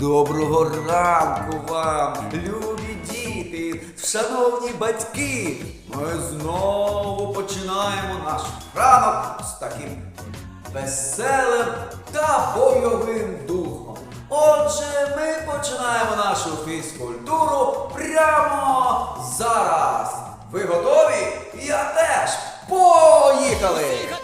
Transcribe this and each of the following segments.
Доброго ранку вам, любі діти, шановні батьки. Ми знову починаємо наш ранок з таким веселим та бойовим духом. Отже, ми починаємо нашу фізкультуру прямо зараз. Ви готові? Я теж поїхали!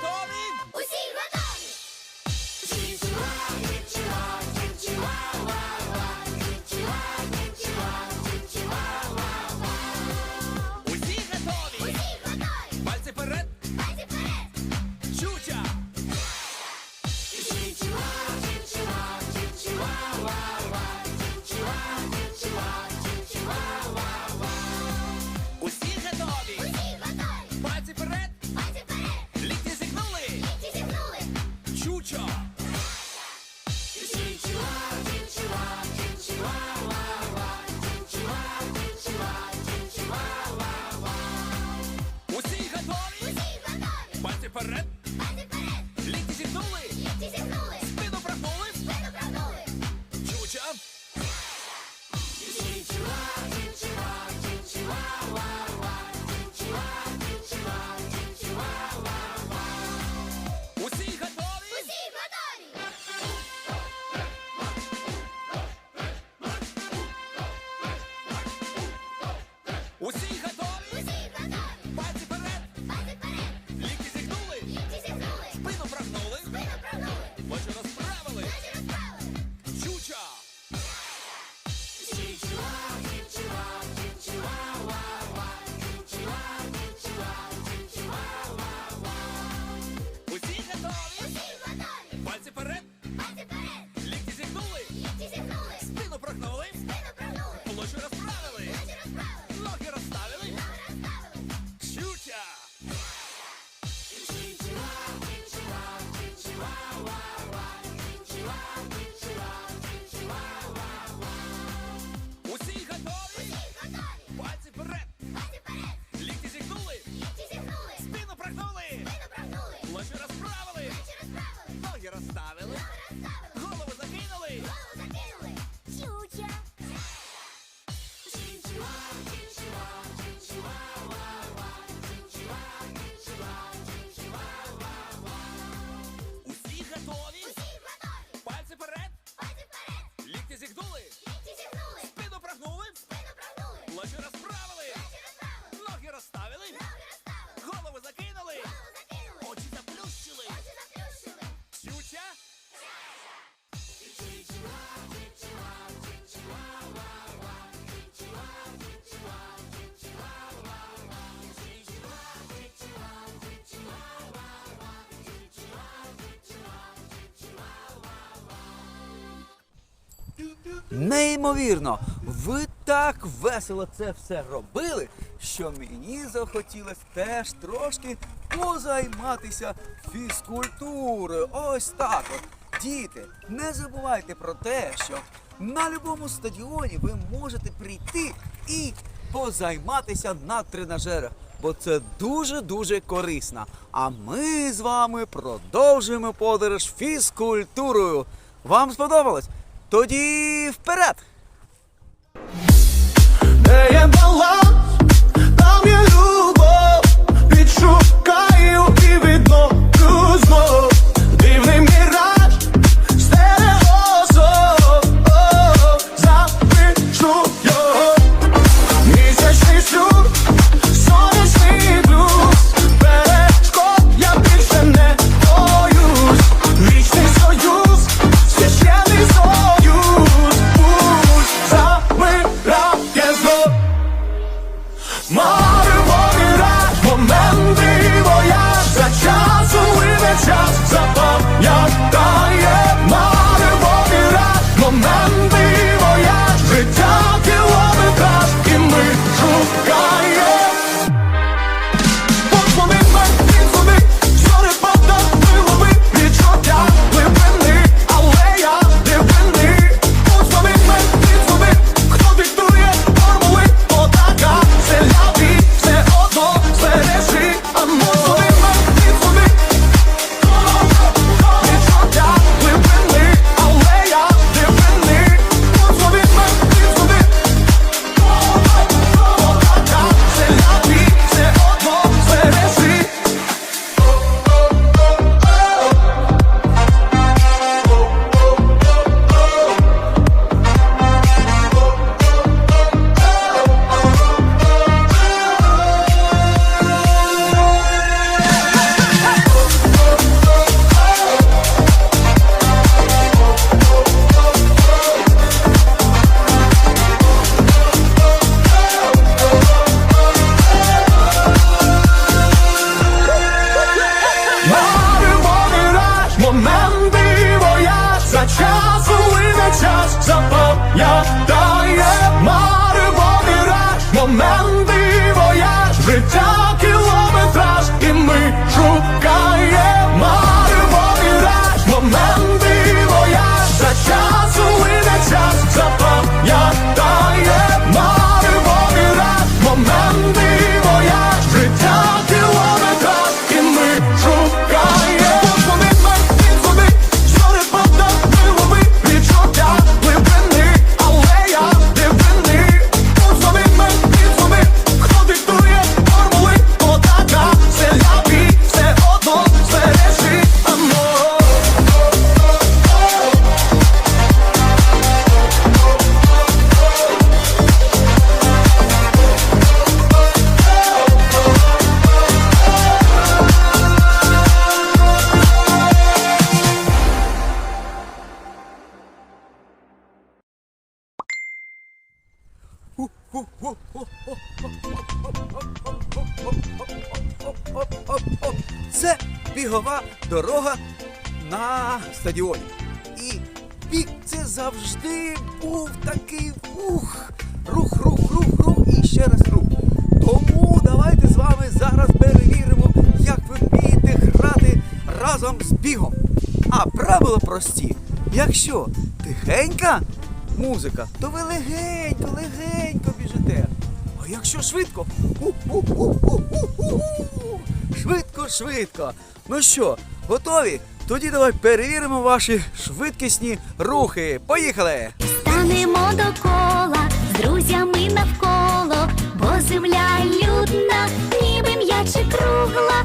Неймовірно, ви так весело це все робили, що мені захотілося теж трошки позайматися фізкультурою. Ось так от. Діти, не забувайте про те, що на будь-якому стадіоні ви можете прийти і позайматися на тренажерах, бо це дуже-дуже корисно. А ми з вами продовжуємо подорож фізкультурою. Вам сподобалось? Тоді вперед! Де я була? talk Це бігова дорога на стадіоні. І бік це завжди був такий рух. Рух, рух, рух, рух і ще раз рух. Тому давайте з вами зараз перевіримо, як ви вмієте грати разом з бігом. А правила прості. Якщо тихенька музика, то ви легенько, легенько біжите. А якщо швидко, швидко, швидко. Ну що, готові? Тоді давай перевіримо ваші швидкісні рухи. Поїхали! Станемо до кола з друзями навколо, бо земля людна, ніби м'яче кругла,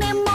Станемо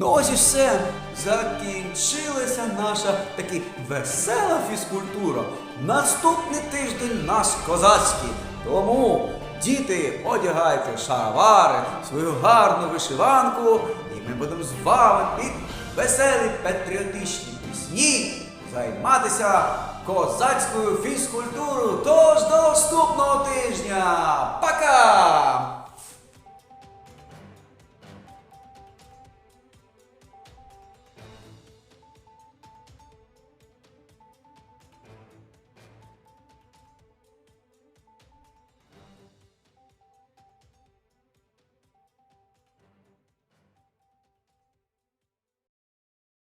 Ну ось і все. Закінчилася наша таки весела фізкультура. Наступний тиждень наш козацький. Тому, діти, одягайте шаровари, свою гарну вишиванку, і ми будемо з вами під веселі патріотичні пісні займатися козацькою фізкультурою. Тож до наступного тижня. Пока!